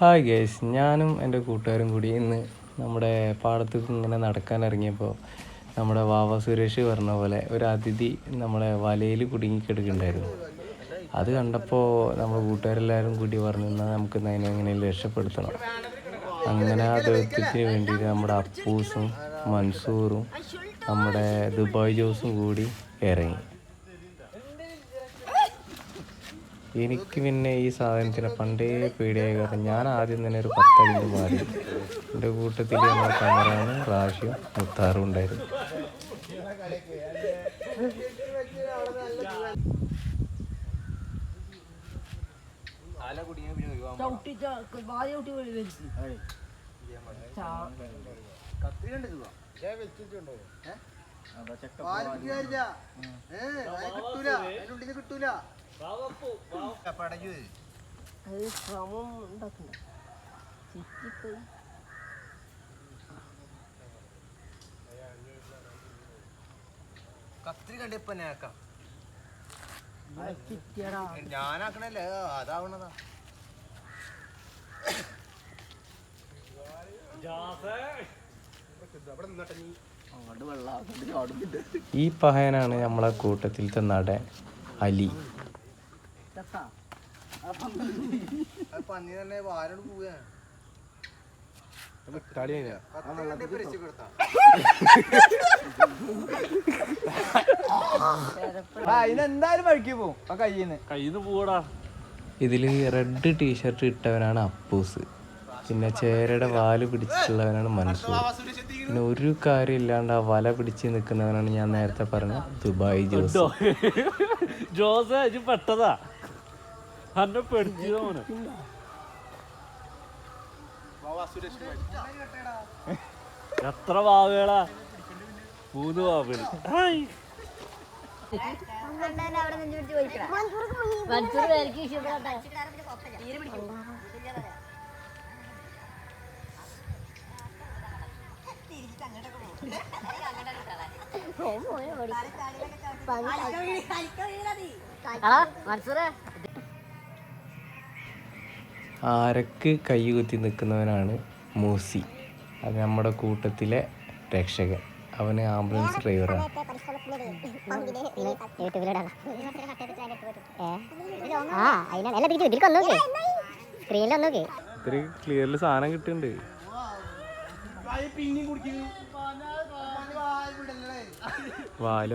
Hi guys ഞാനും എന്റെ കൂട്ടുകാരും കൂടി ഇന്ന് നമ്മുടെ പാടത്തേക്ക് ഇങ്ങനെ നടക്കാൻ ഇറങ്ങിയപ്പോൾ നമ്മുടെ വാവ സുരേഷ് പറഞ്ഞ പോലെ ഒരു അതിഥി നമ്മളെ വലയിൽ കുടുങ്ങിക്കിടക്കുന്നുണ്ടായിരുന്നു. അത് കണ്ടപ്പോൾ നമ്മുടെ കൂട്ടുകാരെല്ലാവരും കൂടി പറഞ്ഞു എന്നാൽ നമുക്ക് അതിനെ എങ്ങനെ രക്ഷപ്പെടുത്തണം? അങ്ങനെ ആ ദൗത്യത്തിന് വേണ്ടിയിട്ട് നമ്മുടെ അപ്പൂസും മൻസൂറും നമ്മുടെ ദുബായ് ജോസും കൂടി ഇറങ്ങി. എനിക്ക് പിന്നെ ഈ സാധനത്തിന് പണ്ടേ പേടിയായ കാരണം ഞാൻ ആദ്യം തന്നെ ഒരു പത്തടിയിൽ മാറി. എന്റെ കൂട്ടത്തിൽ നമ്മുടെ കമറാനും റാഷിയും മുത്താറും ഉണ്ടായിരുന്നു. കത്തിരണ്ടോ കിട്ടൂല. അതിനുള്ളിൽ വലിച്ചു അത് ശ്രമം ഉണ്ടാക്കണ്ട. കത്രി കണ്ടിപ്പോ ഞാനാക്കണല്ലേ? അതാവണതാ. ഈ പഹയനാണ് നമ്മളെ കൂട്ടത്തിലത്തെ നടൻ അലി. പന്നി തന്നെ വാരോട് പോവുകയാണ്. ഇതിനെന്തായാലും വഴിക്ക് പോവും. ആ കയ്യിന്ന്. ഇതിൽ റെഡ് ടീഷർട്ട് ഇട്ടവനാണ് അപ്പൂസ്. പിന്നെ ചേരയുടെ വാൽ പിടിച്ചിട്ടുള്ളവനാണ് മൻസൂർ. പിന്നെ ഒരു കാര്യം ഇല്ലാണ്ട് ആ വല പിടിച്ച് നിൽക്കുന്നവനാണ് ഞാൻ നേരത്തെ പറഞ്ഞ ദുബായ് ജോസ്. ജോസ് പെട്ടതാ. അന്നെ മോനെ എത്ര വാവുകളാ? മൂന്ന് വാവുകൾ മൻസൂറേ ആരക്ക് കൈകുത്തി നിൽക്കുന്നവനാണ് മൂസി. അത് നമ്മുടെ കൂട്ടത്തിലെ രക്ഷകൻ. അവന് ആംബുലൻസ് ഡ്രൈവറാണ് ക്ലിയറിൽ സാധനം കിട്ടുന്നുണ്ട് വാൽ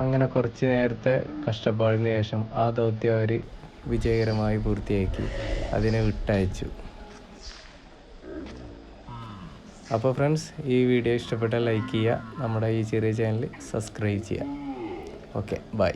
അങ്ങനെ കുറച്ച് നേരത്തെ കഷ്ടപ്പാടിന് ശേഷം ആ ദൗത്യം അവർ വിജയകരമായി പൂർത്തിയാക്കി. അതിനെ വിട്ടയച്ചു. അപ്പോൾ ഫ്രണ്ട്സ് ഈ വീഡിയോ ഇഷ്ടപ്പെട്ടാൽ ലൈക്ക് ചെയ്യുക. നമ്മുടെ ഈ ചെറിയ ചാനൽ സബ്സ്ക്രൈബ് ചെയ്യുക. Okay bye